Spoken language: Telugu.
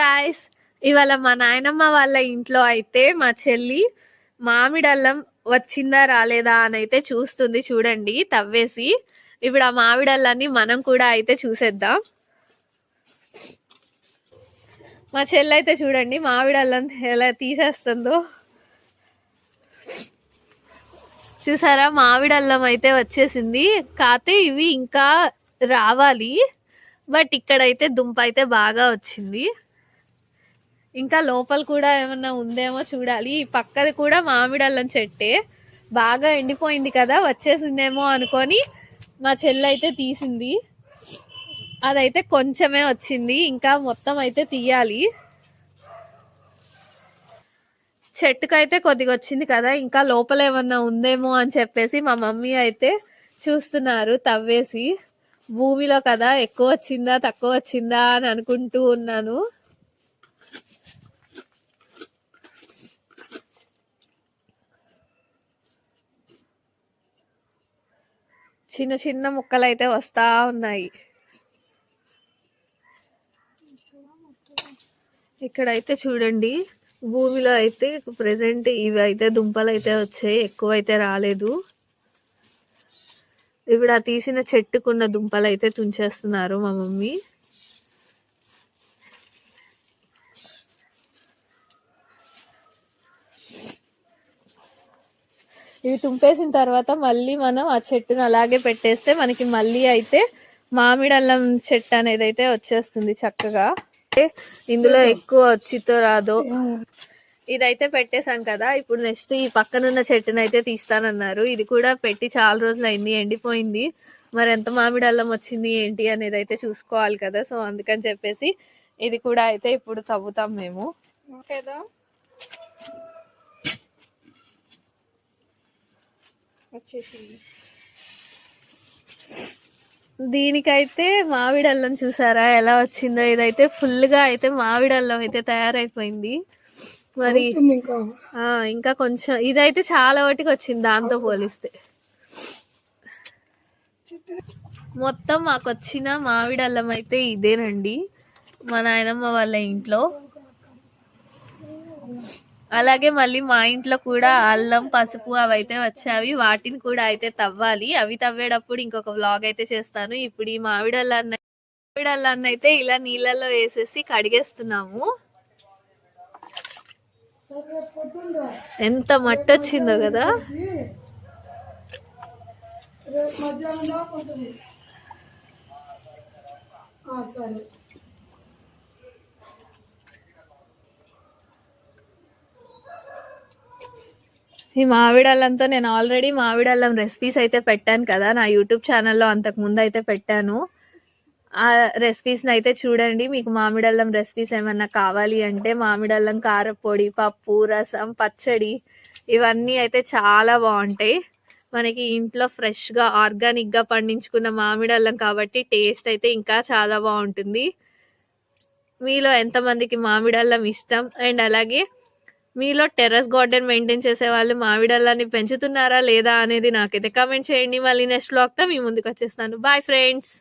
గాయస్ ఇవాళ మా నాయనమ్మ వాళ్ళ ఇంట్లో అయితే మా చెల్లి మామిడి అల్లం వచ్చిందా రాలేదా అని అయితే చూస్తుంది చూడండి తవ్వేసి. ఇప్పుడు ఆ మామిడల్లాన్ని మనం కూడా అయితే చూసేద్దాం. మా చెల్లి అయితే చూడండి మామిడల్లం ఎలా తీసేస్తుందో. చూసారా మామిడల్లం అయితే వచ్చేసింది. కాతే ఇవి ఇంకా రావాలి బట్ ఇక్కడైతే దుంప అయితే బాగా వచ్చింది. ఇంకా లోపల కూడా ఏమన్నా ఉందేమో చూడాలి. ఈ పక్కది కూడా మామిడి అల్లం చెట్టే. బాగా ఎండిపోయింది కదా వచ్చేసిందేమో అనుకొని మా చెల్లి అయితే తీసింది. అదైతే కొంచెమే వచ్చింది ఇంకా మొత్తం అయితే తీయాలి. చెట్టుకైతే కొద్దిగా వచ్చింది కదా ఇంకా లోపల ఏమన్నా ఉందేమో అని చెప్పేసి మా మమ్మీ అయితే చూస్తున్నారు తవ్వేసి. భూమిలో కదా ఎక్కువ వచ్చిందా తక్కువ వచ్చిందా అని అనుకుంటూ ఉన్నాను. చిన్న చిన్న ముక్కలు అయితే వస్తా ఉన్నాయి. ఇక్కడైతే చూడండి భూమిలో అయితే ప్రజెంట్ ఇవి అయితే దుంపలు అయితే వచ్చాయి ఎక్కువ అయితే రాలేదు. ఇప్పుడు ఆ తీసిన చెట్టుకున్న దుంపలు అయితే తుంచేస్తున్నారు మా మమ్మీ. ఇవి తుంపేసిన తర్వాత మళ్ళీ మనం ఆ చెట్టును అలాగే పెట్టేస్తే మనకి మళ్ళీ అయితే మామిడి అల్లం చెట్టు అనేది అయితే వచ్చేస్తుంది చక్కగా. ఇందులో ఎక్కువ వచ్చితో రాదో. ఇదైతే పెట్టేశాం కదా ఇప్పుడు నెక్స్ట్ ఈ పక్కనున్న చెట్టును అయితే తీస్తానన్నారు. ఇది కూడా పెట్టి చాలా రోజులు అయింది ఎండిపోయింది. మరి ఎంత మామిడి అల్లం వచ్చింది ఏంటి అనేది అయితే చూసుకోవాలి కదా. సో అందుకని చెప్పేసి ఇది కూడా అయితే ఇప్పుడు తవ్వుతాం మేము. ఓకేదా వచ్చేసి. దీనికైతే మామిడి అల్లం చూసారా? ఎలా వచ్చిందో? ఇదైతే ఫుల్గా అయితే మామిడి అల్లం అయితే తయారైపోయింది. మరి ఇంకా. కొంచెం ఇదైతే చాలా వాటికి వచ్చింది దాంతో పోలిస్తే. మొత్తం మాకు వచ్చిన మామిడి అల్లం అయితే ఇదేనండి. మా నాయనమ్మ వాళ్ళ ఇంట్లో. అలాగే మళ్ళీ మా ఇంట్లో కూడా అల్లం పసుపు అవి అయితే వచ్చావి. వాటిని కూడా అయితే తవ్వాలి. అవి తవ్వేటప్పుడు ఇంకొక వ్లాగ్ అయితే చేస్తాను. ఇప్పుడు ఈ మామిడి అల్లాన్ని అయితే ఇలా నీళ్ళల్లో వేసేసి కడిగేస్తున్నాము. ఎంత మట్టి వచ్చిందో కదా. సరే. ఈ మామిడల్లంతో నేను ఆల్రెడీ మామిడల్లం రెసిపీస్ అయితే పెట్టాను కదా నా యూట్యూబ్ ఛానల్లో అంతకు ముందు అయితే పెట్టాను. ఆ రెసిపీస్ని అయితే చూడండి మీకు మామిడల్లం రెసిపీస్ ఏమన్నా కావాలి అంటే మామిడల్లం కారపొడి పప్పు రసం పచ్చడి ఇవన్నీ అయితే చాలా బాగుంటాయి. మనకి ఇంట్లో ఫ్రెష్గా ఆర్గానిక్గా పండించుకున్న మామిడల్లం కాబట్టి టేస్ట్ అయితే ఇంకా చాలా బాగుంటుంది. మీలో ఎంతమందికి మామిడల్లం ఇష్టం? అండ్ అలాగే మీలో టెర్రస్ గార్డెన్ మెయింటైన్ చేసే వాళ్ళు మామిడల్లాన్ని పెంచుతున్నారా లేదా అనేది నాకైతే కామెంట్ చేయండి. మళ్ళీ నెక్స్ట్ బ్లాగ్తో మీ ముందుకు వచ్చేస్తాను. Bye friends